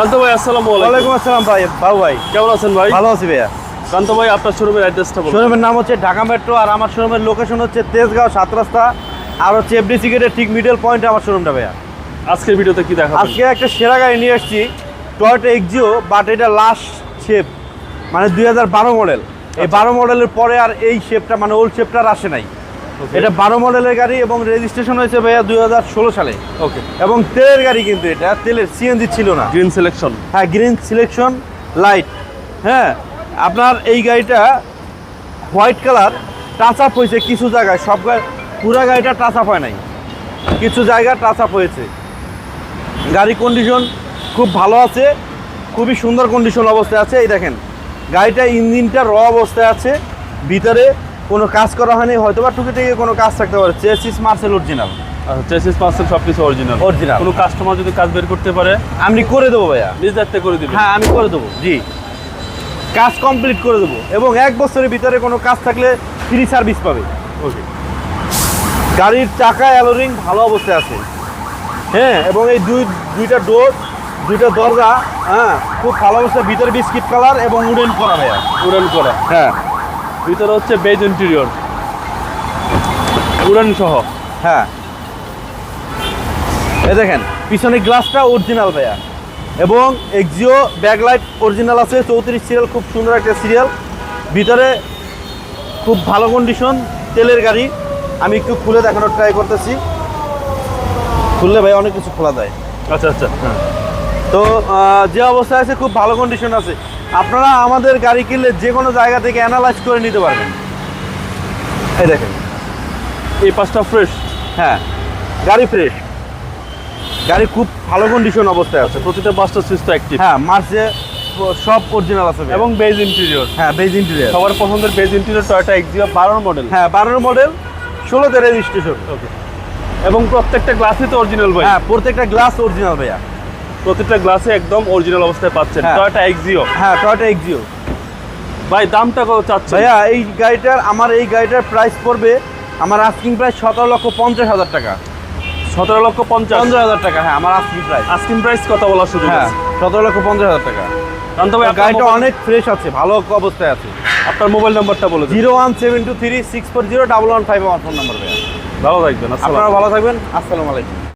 কান্ত ভাই আসসালামু আলাইকুম। আসসালাম ভাই বাবু ভাই। কেমন আছেন ভাই? ভালো আছি ভাইয়া। কান্ত ভাই আপনার শোরুমের অ্যাড্রেসটা বলুন। শোরুমের নাম হচ্ছে ঢাকা মেট্রো আর আমার শোরুমের লোকেশন হচ্ছে তেজগাঁও সাত রাস্তা আর হচ্ছে এফডিসি গেটের ঠিক মিডল পয়েন্টে আমার শোরুমটা ভাইয়া। আজকের ভিডিওতে কি দেখাবেন? আজকে একটা সেরা গাড়ি নিয়ে এসেছি টয়টা এক্সিও বাট এটা লাস্ট শেপ মানে দুই হাজার বারো মডেল এই বারো মডেলের পরে আর এই শেপটা মানে ওল্ড শেপটা আর আসে নাই. এটা বারো মডেলের গাড়ি এবং রেজিস্ট্রেশন হয়েছে ভাইয়া দুই হাজার ষোলো সালে। ওকে এবং তেলের গাড়ি কিন্তু এটা তেলের সিএনজি ছিল না। গ্রিন সিলেকশন হ্যাঁ গ্রিন সিলেকশন লাইট হ্যাঁ আপনার এই গাড়িটা হোয়াইট কালার টাচ আপ হয়েছে কিছু জায়গায় সব পুরা গাড়িটা টাচ আপ হয় নাই। কিছু জায়গা টাচ আপ হয়েছে। গাড়ি কন্ডিশন খুব ভালো আছে খুবই সুন্দর কন্ডিশন অবস্থায় আছে। এই দেখেন গাড়িটা ইঞ্জিনটা র অবস্থায় আছে ভিতরে কোনো কাজ করা হয়নি হয়তো বা টুকে থেকে কোনো কাজ থাকতে পারে। চেসিস মার্সেল অরিজিনাল আচ্ছা চেসিস পার্সেল সব কিছু অরিজিনাল Original। কোনো কাস্টমার যদি কাজ বের করতে পারে আমি করে দেবো ভাইয়া। নিজ দায়িত্বে করে দিবেন হ্যাঁ আমি করে দেবো। জি। কাজ কমপ্লিট করে দেবো। এবং এক বছরের ভিতরে কোনো কাজ থাকলে ফ্রি সার্ভিস পাবে। ওকে। গাড়ির চাকা অ্যালোরিং ভালো অবস্থায় আছে। হ্যাঁ এবং এই দুই দুইটা ডোর দুইটা দরজা হ্যাঁ খুব ভালো অবস্থায়। ভিতরে বিস্কিট কালার এবং উডেন করা ভাইয়া। উডেন করা। হ্যাঁ। ভিতরে হচ্ছে বেজ ইন্টেরিয়র উড়ান সহ। হ্যাঁ। এই দেখেন পিছনে গ্লাসটা অরিজিনাল ভাইয়া। এবং এক্সিও ব্যাকলাইট অরিজিনাল আছে চৌত্রিশ সিরিয়াল খুব সুন্দর একটা সিরিয়াল ভিতরে খুব ভালো কন্ডিশন তেলের গাড়ি। আমি একটু খুলে দেখানোর ট্রাই করতেছি। খুললে ভাই অনেক কিছু খোলা যায়। আচ্ছা আচ্ছা তো যে অবস্থায় আছে খুব ভালো কন্ডিশন আছে। আপনারা আমাদের গাড়ি কিনলে যে কোনো জায়গা থেকে অ্যানালাইজ করে নিতে পারবেন। এই দেখেন। এই পাঁচটা ফ্রেশ হ্যাঁ গাড়ি ফ্রেশ গাড়ি খুব ভালো কন্ডিশন অবস্থায় আছে। প্রতিটা পাঁচটা তো অ্যাক্টিভ হ্যাঁ মার্চে সব অরিজিনাল আছে এবং বেজ ইন্টেরিয়র হ্যাঁ বেজ ইন্টেরিয়ার সবার পছন্দের বেজ ইন্টেরিয়র টয়টা এক্সিও বারোর মডেল হ্যাঁ বারোর মডেল ষোলোতে রেজিস্ট্রেশন ওকে এবং প্রত্যেকটা গ্লাসই তো অরিজিনাল ভাই। হ্যাঁ প্রত্যেকটা গ্লাস অরিজিনাল ভাইয়া। প্রত্যেকটা গ্লাসে একদম অরিজিনাল অবস্থায় পাচ্ছেন। হ্যাঁ। টয়টা এক্সিও হ্যাঁ টয়টা এক্সিও ভাই দামটা কত চাচ্ছেন? ভাইয়া এই গাড়িটার আমার এই গাড়িটার প্রাইস পড়বে আমার আস্কিং প্রাইস সতেরো লক্ষ পঞ্চাশ হাজার টাকা। সতেরো লক্ষ পঞ্চাশ? পনেরো হাজার টাকা হ্যাঁ আমার আস্কিং প্রাইস আস্কিং প্রাইস কত বলার সুযোগ হ্যাঁ সতেরো লক্ষ পঞ্চাশ হাজার টাকা। গাড়িটা অনেক ফ্রেশ আছে ভালো অবস্থায় আছে। আপনার মোবাইল নাম্বারটা বলে zero one seven two three six four zero double one five আমার ফোন নাম্বার ভালো থাকবেন আপনারা ভালো থাকবেন আসসালামু আলাইকুম।